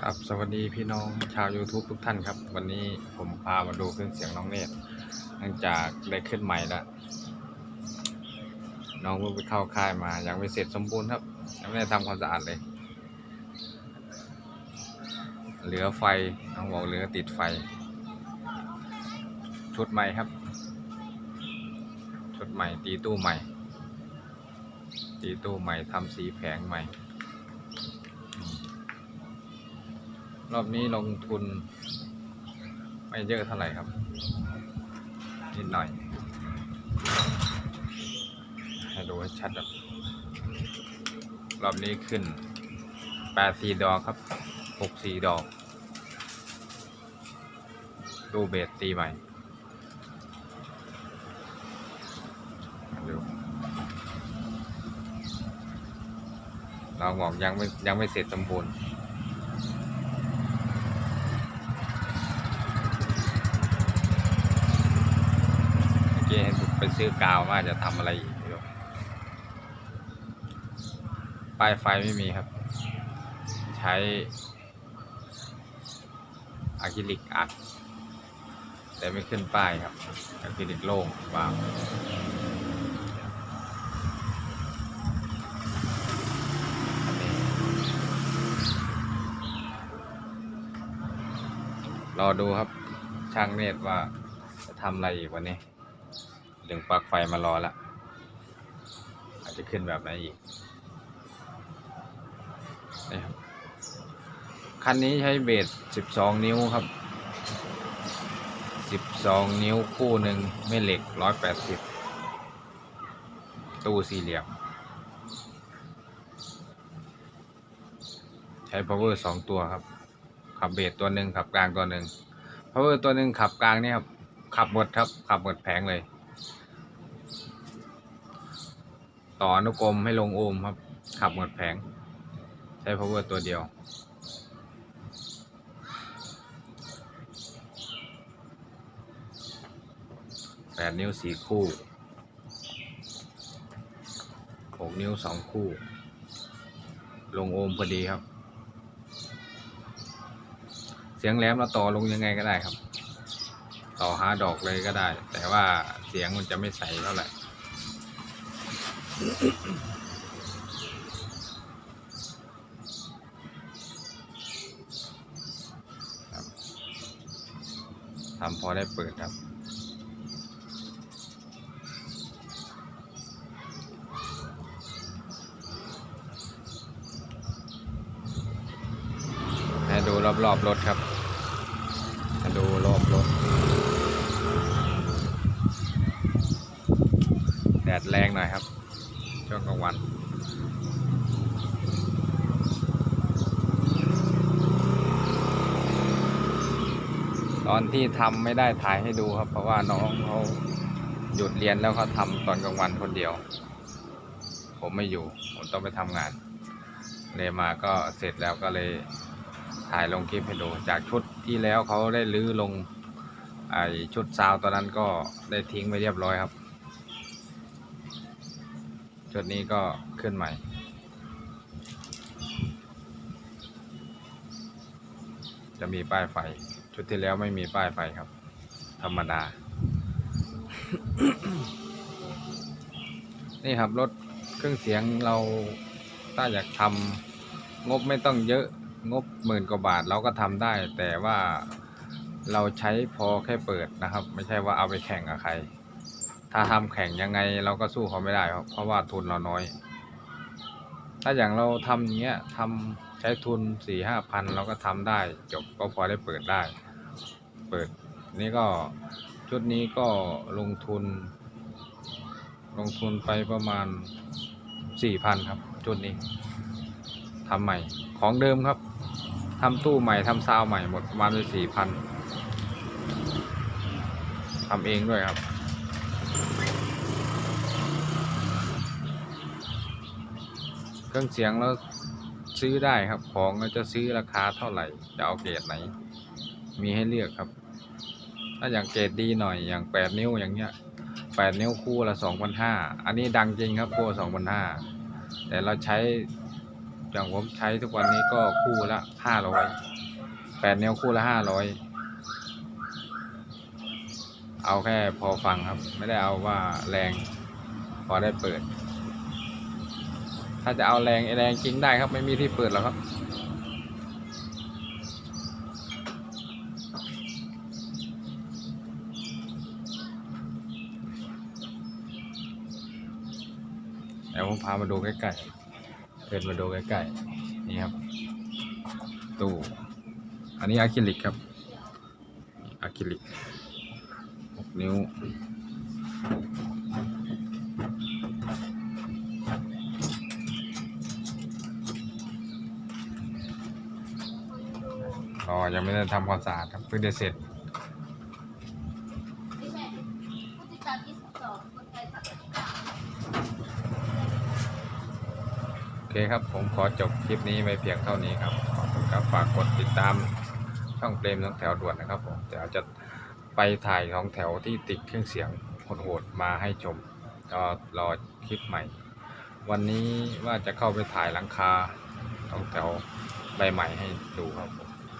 ครับสวัสดีพี่น้องชาว YouTube ทุกท่านครับ วันนี้ผมพามาดูเครื่องเสียงน้องเนตรเนื่องจากได้ขึ้นใหม่แล้วน้องเพิ่งไปเข้าค่ายมา ยังไม่เสร็จสมบูรณ์ครับ ยังไม่ได้ทำความสะอาดเลย เหลือไฟน้องบอกเหลือติดไฟ ชุดใหม่ครับ ชุดใหม่ตีตู้ใหม่ ตีตู้ใหม่ทำสีแผงใหม่ รอบนี้ลงทุน ไม่เยอะเท่าไหร่ครับ นิดหน่อย ให้ดูให้ชัดครับรอบนี้ขึ้นแปดสี่ดอกครับหกสี่ดอก ดูเบสตีใหม่มาดูเราบอกยังไม่ยังไม่เสร็จสมบูรณ์ เมื่อกี้เห็นไป ซื้อกาวว่าจะทำอะไรอีกไป้ายไฟไม่มีครับ ใช้อะคริลิกอัด แต่ไม่ขึ้นป้ายครับอะคริลิกโล่งวางรอดูครับช่างเนตรว่าจะทำอะไรอีกวันนี้ ดึงปลั๊กไฟมารอละอาจจะขึ้นแบบไหนอีกนี่ครับ คันนี้ใช้เบส12นิ้วครับ12นิ้วคู่หนึ่งไม่เหล็ก180ตู้สี่เหลี่ยม ใช้ power 2ตัวครับ ขับเบสตัวหนึ่งขับกลางตัวหนึ่ง power ตัวหนึ่งขับกลางนี่ครับ ขับหมดครับ ขับหมดแผงเลย ต่ออนุกรมให้ลงโอห์มครับ ขับหมดแผง ใช้ power ตัวเดียว แปดนิ้วสี่คู่หกนิ้วสองคู่ ลงโอห์มพอดีครับ เสียงแหลมเราต่อลงยังไงก็ได้ครับ ต่อหาดอกเลยก็ได้ แต่ว่าเสียงมันจะไม่ใสเท่าไหร่ ทำพอได้เปิดครับให้ดูรอบๆรถครับให้ดูรอบรถแดดแรงหน่อยครับ ช่วงกลางวันตอนที่ทำไม่ได้ถ่ายให้ดูครับ เพราะว่าน้องเขาหยุดเรียนแล้วเขาทำตอนกลางวันคนเดียว ผมไม่อยู่ ผมต้องไปทำงาน เลยมาก็เสร็จแล้วก็เลยถ่ายลงคลิปให้ดู จากชุดที่แล้วเขาได้ลื้อลงไอชุดซาวตอนนั้นก็ได้ทิ้งไปเรียบร้อยครับ ชุดนี้ก็ขึ้นใหม่ จะมีป้ายไฟ ชุดที่แล้วไม่มีป้ายไฟครับ ธรรมดา นี่ครับรถเครื่องเสียงเราถ้าอยากทำงบไม่ต้องเยอะงบหมื่นกว่าบาทเราก็ทำได้ แต่ว่าเราใช้พอแค่เปิดนะครับ ไม่ใช่ว่าเอาไปแข่งกับใคร ถ้าทำแข่งยังไงเราก็สู้เขาไม่ได้ครับเพราะว่าทุนเราน้อย ถ้าอย่างเราทำอย่างเงี้ยทำใช้ทุนสี่ห้าพันเราก็ทำได้ จบก็พอได้เปิดได้ เปิดนี่ก็ชุดนี้ก็ลงทุน ลงทุนไปประมาณสี่พันครับ ชุดนี้ทำใหม่ของเดิมครับทำตู้ใหม่ทำซาวใหม่หมดประมาณไปสี่พันทำเองด้วยครับ เครื่องเสียงเราซื้อได้ครับ ของเราจะซื้อราคาเท่าไหร่ จะเอาเกรดไหน มีให้เลือกครับ ถ้าอย่างเกรดดีหน่อยอย่างแปดนิ้วอย่างเงี้ยแปดนิ้วคู่ละสองพันห้าอันนี้ดังจริงครับคู่สองพันห้าแต่เราใช้อย่างผมใช้ทุกวันนี้ก็คู่ละห้าร้อยแปดนิ้วคู่ละห้าร้อยเอาแค่พอฟังครับ ไม่ได้เอาว่าแรงพอได้เปิด ถ้าจะเอาแรงแรงจริงได้ครับ ไม่มีที่เปิดหรอกครับเดี๋ยวผมพามาดูใกล้ๆเดินมาดูใกล้ๆนี่ครับ ตู้ อันนี้อะคริลิกครับอะคริลิกหกนิ้ว อ๋อยังไม่ได้ทำความสะอาดครับเพิ่งได้เสร็จไม่ใช่ผู้ติดตาม22คยสักกติกาโอเคครับผมขอจบคลิปนี้ไว้เพียงเท่านี้ครับขอบคุณครับฝากกดติดตามช่องเปรมท้องแถวด่วนนะครับผมเดี๋ยวจะไปถ่ายท้องแถวที่ติดเครื่องเสียงโหดๆมาให้ชมก็รอคลิปใหม่ วันนี้ว่าจะเข้าไปถ่ายหลังคาท้องแถวใบใหม่ให้ดูครับผม